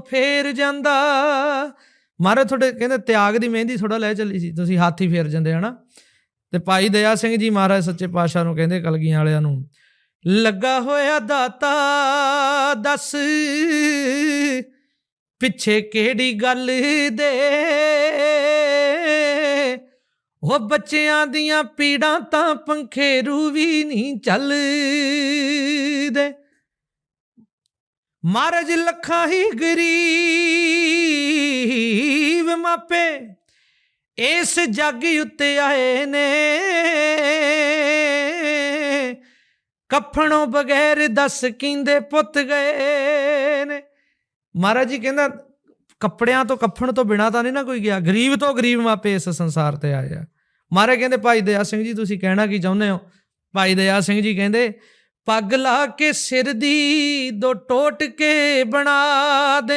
ਫੇਰ ਜਾਂਦਾ। ਮਹਾਰਾਜ ਤੁਹਾਡੇ ਕਹਿੰਦੇ ਤਿਆਗ ਦੀ ਮਹਿੰਦੀ ਥੋੜਾ ਲੈ ਚੱਲੀ ਸੀ, ਤੁਸੀਂ ਹਾਥੀ ਫੇਰ ਜਾਂਦੇ, ਹਨਾ? ਤੇ ਭਾਈ ਦਇਆ ਸਿੰਘ ਜੀ ਮਹਾਰਾਜ ਸੱਚੇ ਪਾਤਸ਼ਾਹ ਨੂੰ ਕਹਿੰਦੇ, ਕਲਗੀਆਂ ਵਾਲਿਆਂ ਨੂੰ, ਲੱਗਾ ਹੋਇਆ ਦਾਤਾ, ਦੱਸ ਪਿੱਛੇ ਕਿਹੜੀ ਗੱਲ ਦੇ? ਉਹ ਬੱਚਿਆਂ ਦੀਆਂ ਪੀੜਾਂ ਤਾਂ ਪੰਖੇਰੂ ਵੀ ਨਹੀਂ ਚੱਲਦੇ। ਮਹਾਰਾਜ ਲੱਖਾਂ ਹੀ ਗਰੀਬ ਮਾਪੇ ਇਸ ਜੱਗ ਉੱਤੇ ਆਏ ਨੇ। ਕਫਣੋਂ ਬਗੈਰ ਦੱਸ ਕਿੰਦੇ ਪੁੱਤ ਗਏ ਨੇ। ਮਹਾਰਾਜ ਜੀ ਕਹਿੰਦਾ, ਕੱਪੜਿਆਂ ਤੋਂ ਕਫਣ ਤੋਂ ਬਿਨਾ ਤਾਂ ਨਹੀਂ ਨਾ ਕੋਈ ਗਿਆ, ਗਰੀਬ ਤੋਂ ਗਰੀਬ ਮਾਪੇ ਇਸ ਸੰਸਾਰ ਤੇ ਆਏ ਆ। ਮਹਾਰਾਜ ਕਹਿੰਦੇ, ਭਾਈ ਦਇਆ ਸਿੰਘ ਜੀ, ਤੁਸੀਂ ਕਹਿਣਾ ਕੀ ਚਾਹੁੰਦੇ ਹੋ? ਭਾਈ ਦਇਆ ਸਿੰਘ ਜੀ ਕਹਿੰਦੇ ਪੱਗ ਲਾ ਕੇ ਸਿਰ ਦੀ ਦੋ ਟੋਟ ਕੇ ਬਣਾ ਦੇ।